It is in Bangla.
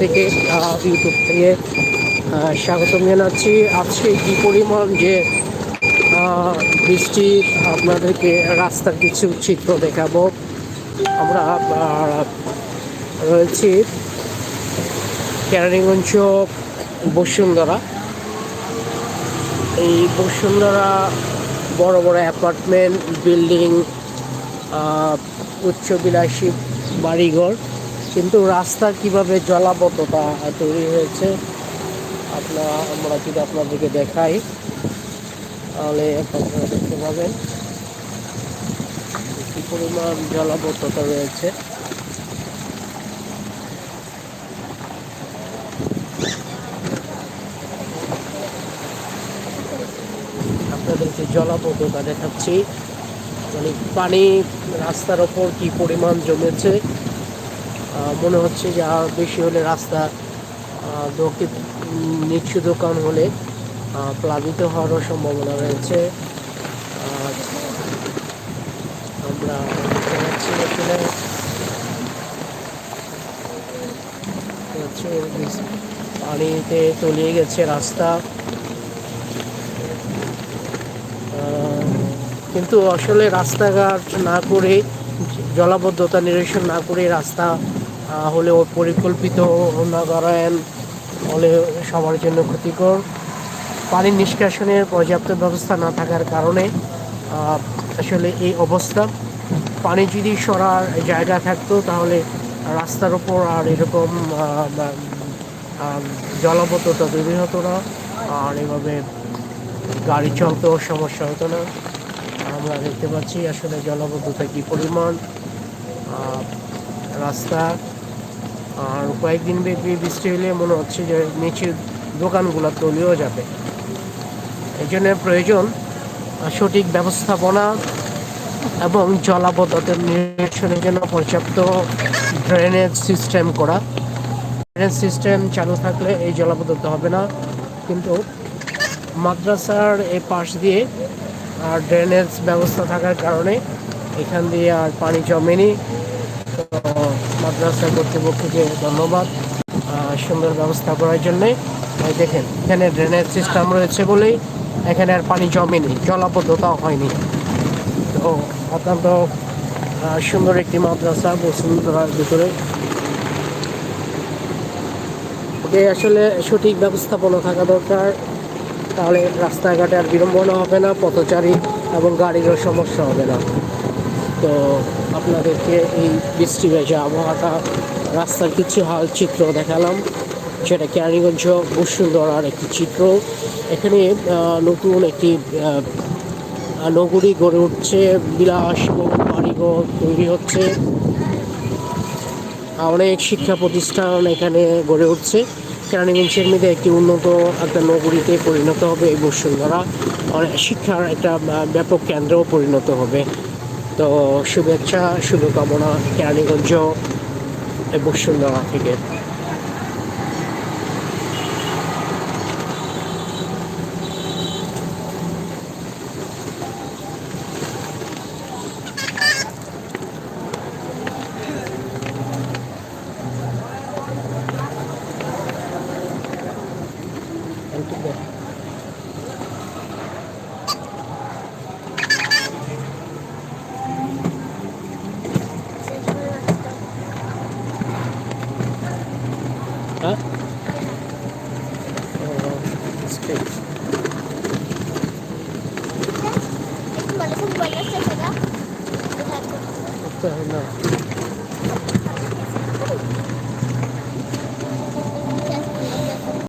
থেকে ইউটিউব থেকে স্বাগতম জানাচ্ছি। আজকে কি পরিমাণ যে বৃষ্টি, আপনাদেরকে রাস্তার কিছু চিত্র দেখাবো। আমরা রয়েছি কেরানীগঞ্জ বসুন্ধরা। এই বসুন্ধরা বড় বড় অ্যাপার্টমেন্ট, বিল্ডিং উচ্চবিলাসী বাড়িঘর। কিন্তু রাস্তা কীভাবে জলাবদ্ধতা তৈরি হয়েছে, আপনারা, আমরা যদি আপনাদেরকে দেখাই, তাহলে আপনারা দেখতে পাবেন কি পরিমাণ জলাবদ্ধতা রয়েছে। আপনাদেরকে জলাবদ্ধতা দেখাচ্ছি। মানে পানি রাস্তার ওপর কি পরিমাণ জমেছে মনে হচ্ছে যে আর বেশি হলে রাস্তা আহ, দোকে নিচু দোকান হলে প্লাবিত হওয়ারও সম্ভাবনা রয়েছে। আমরা এখানে। পানিতে তলিয়ে গেছে রাস্তা। কিন্তু আসলে রাস্তাঘাট না করে জলাবদ্ধতা নিরসন না করে রাস্তা হলেও পরিকল্পিত নগরায়ন হলে সবার জন্য ক্ষতিকর। পানি নিষ্কাশনের পর্যাপ্ত ব্যবস্থা না থাকার কারণে আসলে এই অবস্থা। পানি যদি সরার জায়গা থাকতো, তাহলে রাস্তার ওপর আর এরকম জলাবদ্ধতা তৈরি হতো না। আর এভাবে গাড়ি চলতেও সমস্যা হতো না। আমরা দেখতে পাচ্ছি আসলে জলাবদ্ধতা কী পরিমাণ। রাস্তা আর কয়েকদিন ব্যাপী বৃষ্টি হলে মনে হচ্ছে যে নিচের দোকানগুলো তলিয়েও যাবে। এই জন্য প্রয়োজন সঠিক ব্যবস্থাপনা এবং জলাবদ্ধতা নিরসনের জন্য পর্যাপ্ত ড্রেনেজ সিস্টেম করা। ড্রেনেজ সিস্টেম চালু থাকলে এই জলাবদ্ধতা হবে না, কিন্তু মাদ্রাসার এই পাশ দিয়ে আর ড্রেনেজ ব্যবস্থা থাকার কারণে এখান দিয়ে আর পানি জমেনি। তো মাদ্রাসা কর্তৃপক্ষকে ধন্যবাদ। সুন্দর ব্যবস্থা করার জন্যে। দেখেন, এখানে ড্রেনেজ সিস্টেম রয়েছে বলেই এখানে আর পানি জমেনি জলাবদ্ধতাও হয়নি। তো অত্যন্ত সুন্দর একটি মাদ্রাসা বসুন্ধরার ভিতরে। যে আসলে সঠিক ব্যবস্থাপনা থাকা দরকার, তাহলে রাস্তাঘাটে আর বিড়ম্বনা হবে না, পথচারী এবং গাড়িরও সমস্যা হবে না। তো আপনাদেরকে এই বৃষ্টি ভেজা আবহাওয়াটা, রাস্তার কিছু হাল চিত্র দেখালাম। সেটা কেরানীগঞ্জ বসুন্ধরার একটি চিত্র। এখানে নতুন একটি নগরী গড়ে উঠছে। বিলাসবহুল বাড়িঘর তৈরি হচ্ছে। অনেক শিক্ষা প্রতিষ্ঠান এখানে গড়ে উঠছে। কেরানীগঞ্জের মধ্যে একটি উন্নত একটা নগরীতে পরিণত হবে এই বসুন্ধরা। শিক্ষার একটা ব্যাপক কেন্দ্রেও পরিণত হবে। তো শুভেচ্ছা শুভকামনা কেরানীগঞ্জ এবং সুন্দর থেকে। It's great.